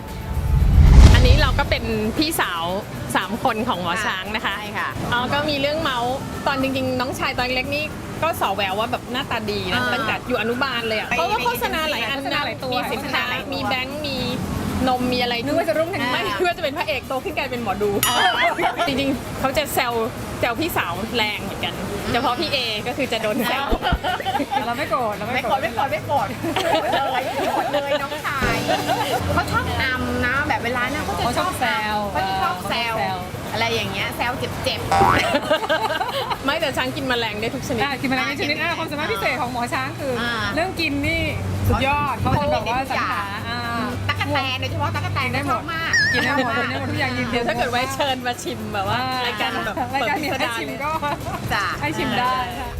E: อันนี้เราก็เป็นพี่สาว 3 คนของหมอช้างนะคะ
B: ใช่ค่ะ
E: อ๋อก็มีเรื่องเมาส์ตอนจริงๆ น้องชายตอนเล็กนี่ก็สอแววว่าแบบหน้าตาดีนะ
B: อ่า
E: ตั้งแต่อยู่อนุบาลเลยอะ
B: ไป
E: เพราะว่าโฆษณา
B: ไป
E: หลายอัน
B: โฆษณา
E: นะ
B: หลายตัว
E: มีสินค้า
B: โฆษณาหลายตัว
E: มีแบงค์มี นมมีอะไร
F: นึกว่าจะรุ่งถึง
E: ไม่นึกว่าจะเป็นพระเอกโตขึ้นกลายเป็นหมอดู จริงๆเขาจะแซวแซวพี่สาวแรงเหมือนกันเฉพาะพี่เอก็คือจะโดนแซว
F: เราไม่โกรธเราไม่
B: ไม่
F: โก
B: โก
F: ร
B: ร
F: ธ
B: ธไม่โกรธไม่โกรธเลยไม่โกรธเลยน้องชายเขาชอบนำนะ แบบเวลาเนี่ยเขาจะ
F: เขาชอบแซว
B: เขาจะชอบแซว
F: เออ
B: อะไรอย่างเงี้ยแซวเจ็บ
E: ไม่แต่ช้างกินแมลงได้ทุกชนิด
F: อะกินแมลงในชนิดอะความสามารถพิเศษของหมอช้างคืออา เรื่องกินนี่สุดยอดเขาจะแบบว่าสรรหาอ่า
B: ๆตั๊ กแตนโดยเฉพาะตั๊กแตน
F: ได้หมด
B: ชอบมาก
F: กินได้หมดกินได้หมดทุกอย่างยิน
E: เดี๋ยวถ้าเกิดไว้เชิญมาชิมแบบว่ารายการแบบ
F: ราย
E: เปิด
F: การ
E: พิ
F: มี
E: ส
F: ให้
E: ดาร
F: ชิม
E: เลย
F: ก็
B: จ้ะ
F: ให้ชิมได้ค่ะ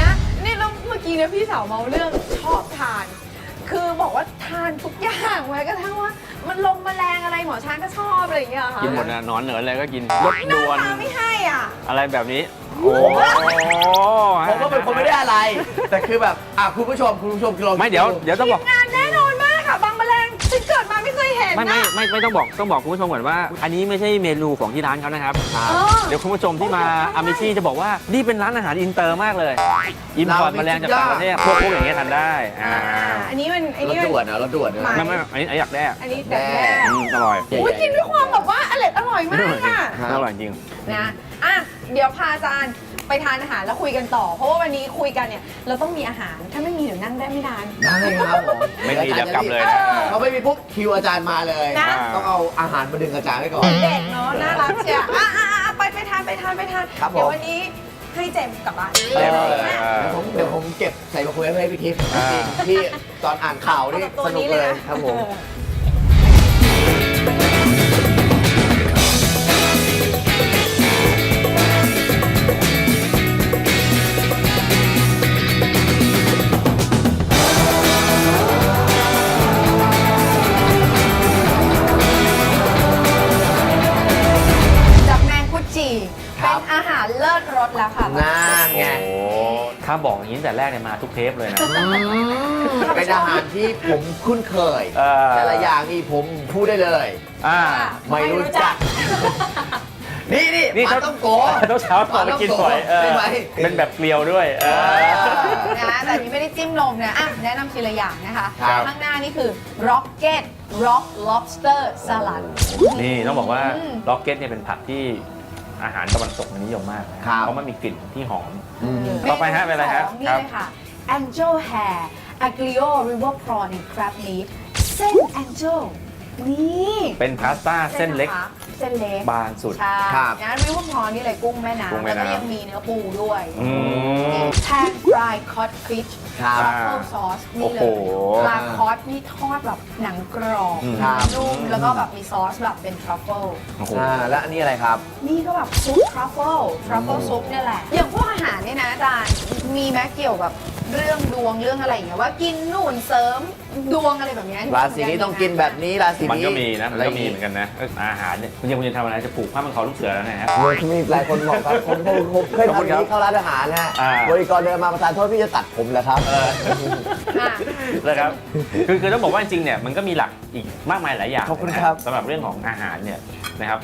B: นะนี่เราเมื่อกี้เนี่ยพี่สาวเมาเรื่องชอบทาน คือบอกว่าทานทุกอย่างแม้กระทั่งว่า มันลงแมลงอะไรหมอช้างก็ชอบอะไรอย่างเงี้ยเหรอค่ะ
D: กินหมดนะหนอนเหนืออะไรก็กินรถ
B: หน้า
D: ด่วน
B: ตาไม่ให้อะ
D: อะไรแบบนี้โอ้
C: ผมก็เป็นคนไม่ได้อะไร แต่คือแบบอะคุณผู้ชมคุณผู้ชมลอง
D: ไม่เดี๋ยวเดี๋ยวต้องบอก
B: งานแน่ ไม่เคยเห็น
D: ไม่ไม่
B: นะ
D: ไม่ไม่ต้องบอกต้องบอกคุณผู้ชมก่อนว่า อันนี้ไม่ใช่เมนูของที่ร้านเขานะครับ
C: ครับ
B: เออ
D: เดี๋ยวคุณผู้ชมที่มาอามิชี่จะบอกว่านี่เป็นร้านอาหารอินเตอร์มากเลยอินพอร์ต
C: เรามี
D: แมลงจากต่างประเทศพวกพวกอย่างเงี้ยทานได้อ่า
B: อ่าอันนี้มันอัน
C: ร
B: นี้
C: ถ
B: มัน
C: ด่วนนะรถด่วนนะ
B: มา
D: ไม่ไม่อันนี้อันนี้อยากแด้
B: อันนี้แต่แรก
D: อืมอร่อย
B: อุ้ยกินด้วยความแบบว่าอร่อยอร่อยมากค่ะ
D: อร่อยจริง
B: นะ อะ เดี๋ยวพาอาจารย์ ไปทานอาหารแล้วคุยกันต่อ เพราะว่าวันนี้คุยกันเนี่ยเราต้องมีอาหารถ้าไม่มีเดี๋ยวนั่งได้ไม่นาน
C: ได้ครับผม
D: ไม่มีเดี๋ยวกลับเลยนะ
C: เขาไม่มีปุ๊บคิวอาจารย์มาเลย
B: นะ
C: ต้องเอาอาหารมาดึงอาจารย์ไว้ก่อน
B: เด็กเนาะน่ารักเชียวอะอะอะไปไปทานไปทานไปทาน
C: ครับผม
B: เดี๋ยววันนี้ให้เจมส์กลับบ้าน
D: เจมส์เลย
B: นะ
D: อ่า
C: เดี๋ยวผมเดี๋ยวผมเก็บใส่มาคุยให้พี่ทิพย์
D: อ่า
C: จริงๆที่ตอนอ่านข่าวนี่
B: เอาตัว
C: สนุก
B: นี้
C: เล
B: เลย
C: ย
B: นะ
C: ครับผม
B: จากา
D: บอกอย่างนี้ตั้งแต่แรกเนี่ยมาทุกเทปเลยนะ
C: อืมเป็นอาหารที่ผมคุ้นเคย
D: เออ
C: แต่ละอย่างนี่ผมพูดได้เลย
D: อ่า
C: ไม่รู้จัก นี่นี่
D: นี่
C: ปลา
D: เขา
C: ต้องโก
D: ต้องเช้าต่อไปกินบ่อยเออ
C: ใช่ไหม
D: เป็นแบบเกลียวด้วยเออ
B: นะแต่อันนี้ไม่ได้จิ้มนมนะอะแนะนำทีละอย่างนะคะ
D: ครับ
B: ข้างหน้านี่คือ Rocket Rock Lobster Salad
D: นี่ต้องบอกว่า
B: อืม
D: ล็อกเก็ตเนี่ยเป็นผักที่ อาหารตะวันตกนิยมมากนะครับเพราะมันมีกลิ่นที่หอม
C: อืม
D: ต่อไปฮะเป็นอะไรฮะ
B: สองนี่
D: ครับ
B: เลยค่ะ Angel Hair Aglio River Prawn and Crab Meat เส้น Angel นี่
D: เป็นพาสต้าเส้นเล็ก
B: นะคะเส้นเล็ก
D: บางสุด
B: ใช่
C: ครับ
B: นะ River Prawn นี่เลยกุ้งแม่
D: กุ้ง
B: น้ำ
D: แม่
B: แล้วก็
D: น้ำ
B: ยังมีเนื้อปูด้วย
D: อืม
B: แ Pan Fry Cod Fish
C: ครับ
D: อ่า
B: Truffle Sauce นี่เล
D: โอ้
B: ย
D: โห
B: ปลาคอสนี่ทอดแบบหนังกรอบ
D: อืม
C: ครับ
B: นุ่มแล้วก็แบบมีซอสแบบเป็น truffle
D: โอ้โห
C: อ่าแล้วอันนี้อะไรครับ
B: นี่ก็แบบซุปทรัฟเฟิลทรัฟเฟิลซุปเนี่ยแหละ อย่างพวกอาหารเนี่ยนะอาจารย์มีแม้เกี่ยวกับเรื่องดวงเรื่องอะไรอย่างเงี้ยว่ากินนู่นเสริมดวงอะไรแบบเนี้ย
C: ราศีนี้ต้องกินแบบนี้ราศีนี้
D: มันก็มีนะ มันก็มีเหมือนกันนะเอออาหารเนี่ยคุณยังคุณจะทำอะไรจะปลูกผ้ามันคอลูกเสือแล้วนะฮะ
C: โอ้ยมีหลายคนบอกครับผมผมผมเคย
D: ขอบคุณ
C: ทำ
D: ครับ
C: นี้เข้าร้านอาหารฮะ
D: อ่า
C: บริกรเดินมาประทานโทษพี่จะตัดผมเหรอครับ
B: อะ
D: นะครับคือคือต้องบอกว่าจริงๆเนี่ยมันก็มีหลักอีกมากมายหลายอย่าง
C: ขอบคุณ
D: นะครับสำหรับเรื่องของอาหารเนี่ยนะครับ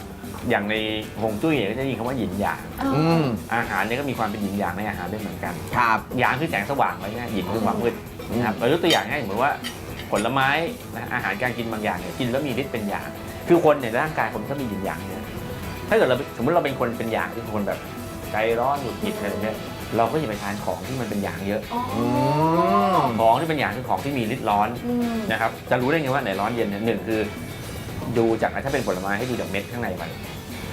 D: อย่างในฮวงจุ้ยเนี่ยก็จะได้ยินคำว่าหยินหยาง
C: อืม
D: อาหารเนี่ยก็มีความเป็นหยินหยางในอาหารด้วยเหมือนกัน
C: ครับ
D: หยางคือแสงสว่างไว้เนี่ยหยินคือความมืดนะครับเรายกตัวอย่างให้เหมือนว่า ผลไม้นะอาหารการกินบางอย่างเนี่ยกินแล้วมีฤทธิ์เป็นหยางคือคนเนี่ยร่างกายคนถ้ามีหยินหยางเนี่ยถ้าเกิดเราสมมติเราเป็นคนเป็นหยางที่เป็นคนแบบใจร้อนหงุดหงิดอะไรแบบเนี้ยเราก็อย่าไปทานของที่มันเป็นหยางเยอะ
B: อ๋อ
D: ของที่เป็นหยางคือของที่มีฤทธิ์ร้อน
B: อืม
D: นะครับจะรู้ได้ไงว่าไหนร้อนเย็นเนี่ยหนึ่งคือ ดูจากถ้าเป็นผลไม้ให้ดูจากเม็ดข้างในมัน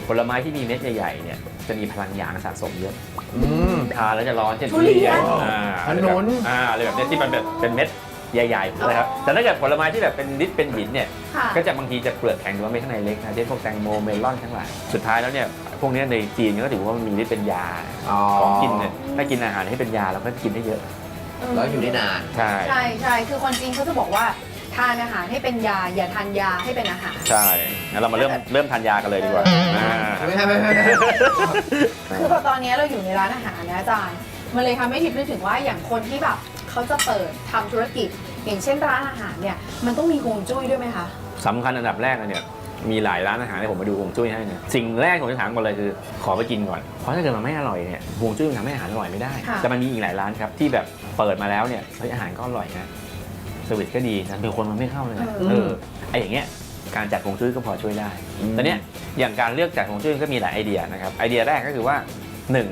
D: ผลไม้ที่มีเม็ดใหญ่ๆเนี่ยจะมีพลังหยางสะสมเยอะ
C: อืม
D: ทานแล้วจะร้อนเช่น
B: ทุเรียน
D: อ่า
C: ขนุน
D: อ่าอะไรแบบเนี้ยที่มันแบบเป็นเม็ด ใหญ่ๆนะครับแต่ถ้าเกิดผลไม้ที่แบบเป็นฤทธิ์เป็นหินเนี่ย
B: ค่ะ
D: ก็จะบางทีจะเปลือกแข็งหรือว่าเม็ดข้างในเล็กนะเช่นพวกแตงโมเมลอนทั้งหลายสุดท้ายแล้วเนี่ยพวกเนี้ยในจีนก็ถือว่ามันมีฤทธิ์เป็นยา
C: อ๋อ
D: ของกินเนี่ยถ้ากินอาหารให้เป็นยาเราก็กินได้เยอะ
C: แล้วอยู่ได้นาน
D: ใช่
B: ใช่ใช่คือคนจีนเขาจะบอกว่าทานอาหารให้เป็นยา อย่าทานยาให้เป็นอาหาร
D: ใช่งั้นเรามาเริ่มเริ่มทานยากันเลยดีกว่าอ่า
C: ไม่ใช่ไม่ใช่ไม่ใช่
B: คือพอตอนนี้เราอยู่ในร้านอาหารนะอาจารย์ มันเลยทำให้ทิพย์นึกถึงว่าอย่างคนที่แบบ เขาจะเปิดทำธุรกิจ อย่างเช่นร้านอาหารเนี่ยมันต้องมีฮวงจุ้ยด้วยไหมคะ
D: สำคัญอันดับแรกเลยเนี่ยมีหลายร้านอาหารที่ผมมาดูฮวงจุ้ยให้เนี่ยสิ่งแรกผมจะถามก่อนเลยคือ ขอไปกินก่อน เพราะถ้าเกิดมันไม่อร่อยเนี่ยฮวงจุ้ยมันทำให้อาหารอร่อยไม่ได้
B: ค่ะ
D: แต่มันมีอีกหลายร้านครับที่แบบเปิดมาแล้วเนี่ยเฮ้ยอาหารก็อร่อยนะเซอร์วิสก็ดีนะมีคนมันไม่เข้าเลยนะเออไออย่างเงี้ยการจัดฮวงจุ้ยก็พอช่วยได้
C: อืม
D: แต่เนี้ยอย่างการเลือกจัดฮวงจุ้ยก็มีหลายไอเดียนะครับไอเดียแรกก็คือว่าหนึ่ง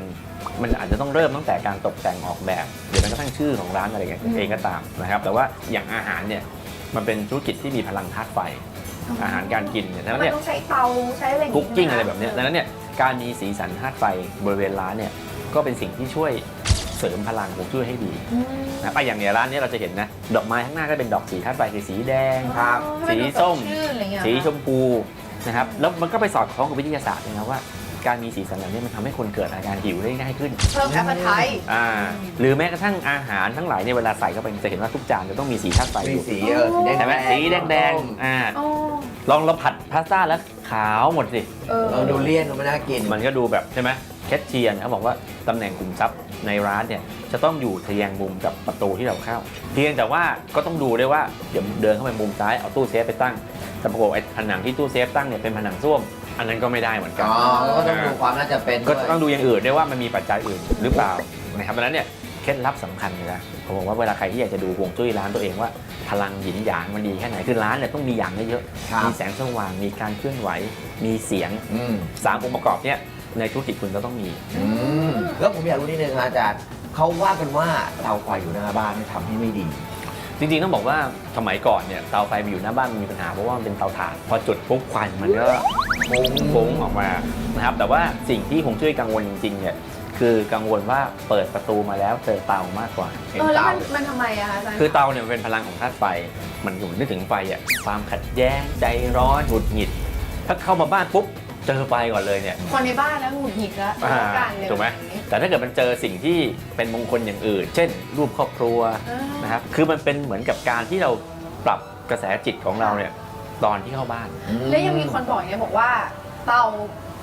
D: มันอาจจะต้องเริ่มตั้งแต่การตกแต่งออกแบบหรือแม้กระทั่งชื่อของร้านอะไรเงี้ยเองก็ตามนะครับ แต่ว่าอย่างอาหารเนี่ยมันเป็นธุรกิจที่มีพลังธาตุไฟ อาหารการกินเนี่ยดัง
B: มั
D: นั้นนเนี่ย
B: ต้องใช้เตาใช้อะไรย่า
D: คุกกิ้งอะไร
B: นค
D: แบบเนี้ยดังนั้นเนี่ยการมีสีสันธาตุไฟบริเวณร้านเนี่ยก็เป็นสิ่งที่ช่วยเสริมพลังของจุ้ยให้ดี
B: อืม
D: นะไปอย่างเนี้ยร้านเนี้ยเราจะเห็นนะ ดอกไม้ข้างหน้าก็เป็นดอกสีธาตุไฟคือสีแดง
C: ครับ
B: ให้
D: สี
B: นดูด
D: ส้ม
B: ชื่นอะไรเงี้ย
D: สีชมพูนะครับแล้วมันก็ไปสอดคล้องกับวิทยาศาสตร์เลยนะว่า การมีสีสันแบบนี้มันทำให้คนเกิดอาการหิวได้ง่ายขึ้น
B: เพิ่มแอปเปิลไท
D: อ่าหรือแม้กระทั่งอาหารทั้งหลายเนี่ยเวลาใส่เข้าไปจะเห็นว่าทุกจานจะต้องมีสีธาตุไฟอ
C: มี
D: ยู่
C: สีเออสีแดง
D: ใช่ไหมสีแดงๆอ่า
B: โอ้
D: ลองเราผัดพาสต้าแล้วขาวหมดสิ
B: เออ
C: เออดูเลี่ยนดูไม่น่ากิน
D: มันก็ดูแบบใช่ไหมแคชเชียร์เนี่ยเขาบอกว่าตำแหน่งกลุ่มทรัพย์ในร้านเนี่ยจะต้องอยู่ทะแยงมุมกับประตูที่เราเข้า เพียงแต่ว่าก็ต้องดูด้วยว่าเดี๋ยวเดินเข้าไปมุมซ้ายเอาตู้เซฟไปตั้งแต่ปรากฏไอ้ผนังที่ตู้เซฟตั้งเนี่ยเป็นผนังส้วม อันนั้นก็ไม่ได้เหมือนกั
C: อ๋
D: น
C: อก็ต้องดูความน่าจะเป็น
D: ก็
C: ด้วย
D: ต้องดูอย่างอื่นด้วยว่ามันมีปัจจัยอื่นหรือเปล่านะครับดังนั้นเนี่ยเคล็ดลับสำคัญเลยนะผมบอกว่าเวลาใครที่อยากจะดูฮวงจุ้ยร้านตัวเองว่า พลังหยินหยางมันดีแค่ไหนคือร้านเนี่ยต้องมีอย่างเยอะ
C: ครับ
D: ๆมีแสงสว่างมีการเคลื่อนไหว มีเสียง
C: อืม
D: สามองค์ประกอบเนี่ยในธุรกิจคุณก็ต้องมี
C: อืมแล้วผมอยากรู้นิดนึงครับอาจารย์เขาว่ากันว่าเตาไฟอยู่หน้าบ้านเนี่ยทำให้ไม่ดี
D: จริงๆต้องบอกว่าสมัยก่อนเนี่ยเตาไฟมันอยู่หน้าบ้านมันมีปัญหาเพราะว่ามันเป็นเตาถ่านพอจุดปุ๊บควันมันก็ฟุ้งฟุ้งออกมานะครับแต่ว่าสิ่งที่ผมช่วยกังวลจริงๆเนี่ยคือกังวลว่าเปิดประตูมาแล้วเจอเตามากกว่าเห็น
B: เออแล้ว
D: เตา
B: มันมันทำไมอะคะอาจารย์
D: คือเตาเนี่ยมันเป็นพลังของธาตุไฟ มันอยู่นึกถึงไฟอะ ความขัดแย้งใจร้อนหงุดหงิด ถ้าเข้ามาบ้านปุ๊บ เจอไฟก่อนเลยเนี่ย
B: คนในบ้านแล้วหงุดหงิดแล้ว
D: อ่า
B: การเลย
D: ถูกไหม แต่ถ้าเกิดมันเจอสิ่งที่เป็นมงคลอย่างอื่น เช่น รูปครอบครัว
B: เออ
D: นะครับคือมันเป็นเหมือนกับการที่เราปรับกระแสจิตของเราเนี่ยตอนที่เข้าบ้าน
B: แล้วยังมีคนบอกเนี่ยบอกว่าเตา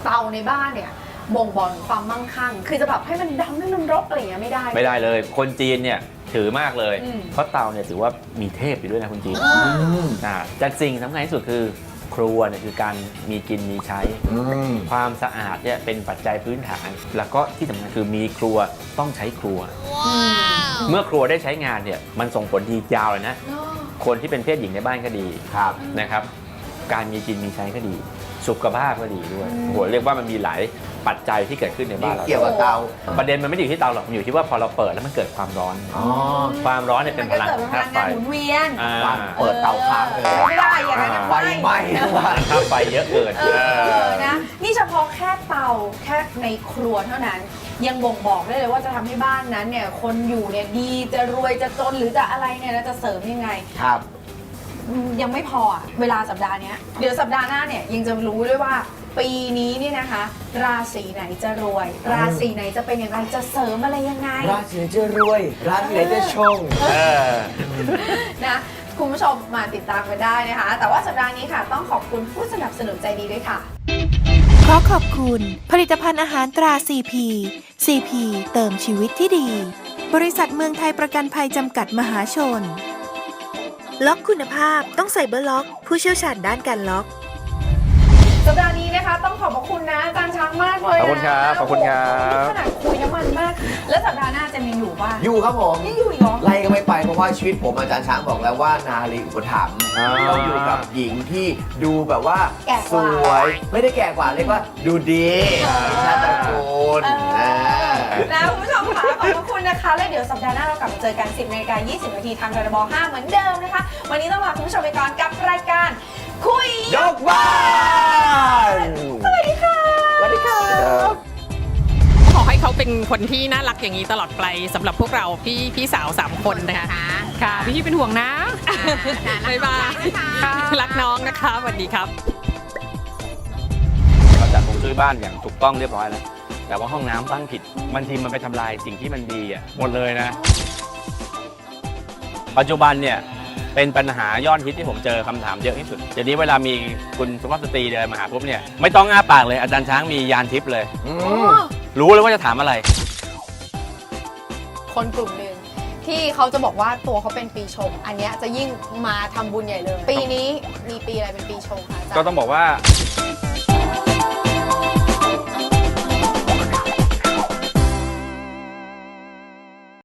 B: เตาในบ้านเนี่ยบ่งบอกถึงความมั่งคั่ง คือจะแบบให้มันดำให้มันรกอะไรอย่างเงี้ยไม่ได้
D: ไม่ได้เลย คนจีนเนี่ยถือมากเลย
B: อืม
D: เพราะเตาเนี่ยถือว่ามีเทพอยู่ด้วยนะคนจีน
C: อืม
D: อ่าแต่สิ่งสำคัญที่สุดคือ ครัวเนี่ยคือการมีกินมีใช้
C: อืม
D: ความสะอาดเนี่ยเป็นปัจจัยพื้นฐาน แล้วก็ที่สำคัญคือมีครัวต้องใช้ครัว
B: อืม
D: เมื่อครัวได้ใช้งานเนี่ยมันส่งผลดียาวเลยนะ
B: เนอะ
D: คนที่เป็นเพศหญิงในบ้านก็ดี
C: ครับ
D: นะครับ การมีกินมีใช้ก็ดี สุขภาพก็ดีด้วยโหเรียกว่ามันมีหลาย ปัจจัยที่เกิดขึ้นในบ้านเรา
C: เกี่ยวกับเตา
D: ประเด็นมันไม่ได้อยู่ที่เตาหรอกมันอยู่ที่ว่าพอเราเปิดแล้วมันเกิดความร้อน
C: อ๋อ
D: ความร้อนเนี่ยเป็นพลัง
B: มั
D: ข
B: ก็
D: อง
B: เกิด
D: ธา
B: เป็นพ
D: ตุไฟ
B: ลังงานหมุนเวียน
D: อ่า
C: เปิดเตาค้างเลย
B: ไม่ได้อย่างนั้นนะ
C: ไฟไหม้ทุกวัน
D: ธาตุไฟเยอะเกิน
B: เออนะนี่เฉพาะแค่เตาแค่ในครัวเท่านั้น ยังบ่งบอกได้เลยว่าจะทำให้บ้านนั้นเนี่ยคนอยู่เนี่ยดีจะรวยจะจนหรือจะอะไรเนี่ยนะจะเสริมยังไง
C: ครับ
B: อืม ยังไม่พออะเวลาสัปดาห์เนี้ยเดี๋ยวสัปดาห์หน้าเนี่ยยังจะรู้ด้วยว่า ปีนี้เนี่ยนะคะ ราศีไหนจะรวย ราศีไหนจะเป็นอย่างไรจะเสริมอะไรยังไง
C: ราศีไหนจะรวย ราศีไหนจะชง
D: เออ
B: นะคุณผู้ชมมาติดตามกันได้นะคะ แต่ว่าสัปดาห์นี้ค่ะ ต้องขอบคุณผู้สนับสนุนใจดีด้วยค่ะ
A: ขอขอบคุณ ผลิตภัณฑ์อาหารตรา CP CP เติมชีวิตที่ดี บริษัทเมืองไทยประกันภัยจำกัดมหาชน ล็อกคุณภาพต้องใส่เบอร์ล็อก ผู้เชี่ยวชาญด้านการล็อก
B: องขอบพระคุณนะอาจารย์ช้างมากเลยนะ
D: ขอบคุณครับขอบคุณครับ
B: ขนาดคุยน้ำมันมาก แล้วสัปดาห์หน้าจะมีอยู่ป่ะ
C: อยู่ครับผม
B: ยังอยู่อีกเหรอ
C: ไล่ก็ไม่ไปเพราะว่าชีวิตผมอาจารย์ช้างบอกแล้วว่านาลีอุปถัมภ์
D: อ่า
C: ต้องอยู่กับหญิงที่ดูแบบว่า
B: แก่ก
C: ส
B: ว่า
C: วย ไม่ได้แก่กว่าเรียกว่าดูดีชาติตระกูล
B: เออ
C: อ่า
B: นะคุณผู้ชมค่ะขอบพระคุณนะคะ แล้วเดี๋ยวสัปดาห์หน้าเรากลับมาเจอกัน 10นาฬิกา20นาทีทางทรบ5เหมือนเดิมนะคะ วันนี้ต้องลาคุณผู้ชมไปก่อนกับราย
E: เขาเป็นคนที่น่ารักอย่างนี้ตลอดไปสำหรับพวกเราพี่พี่สาวสามคนนะคะค่ะพี่พี่เป็นห่วงนะบ๊ายบายค่ะรักน้องนะคะสวัสดีครับ
D: เราจัดฮวงจุ้ยบ้านอย่างถูกต้องเรียบร้อยแล้วแต่ว่าห้องน้ำตั้งผิดบางทีมันไปทำลายสิ่งที่มันดีอะหมดเลยนะ ปัจจุบันเนี่ยเป็นปัญหายอดฮิตที่ผมเจอคำถามเยอะที่สุดเดี๋ยวนี้เวลามีคุณสุภาพสตรีเดินมาหาปุ๊บเนี่ยไม่ต้องอ้าปากเลยอาจารย์ช้างมียานทิพย์เลย
C: อื
B: อ๋
C: ม
B: อ
D: รู้เลยว่าจะถามอะไร
B: คนกลุ่มหนึ่งที่เขาจะบอกว่าตัวเขาเป็นปีชง อันเนี้ยจะยิ่งมาทำบุญใหญ่เลย ปีนี้มีปีอะไรเป็นปีชงคะอาจารย์
D: ก็ต้องบอกว่า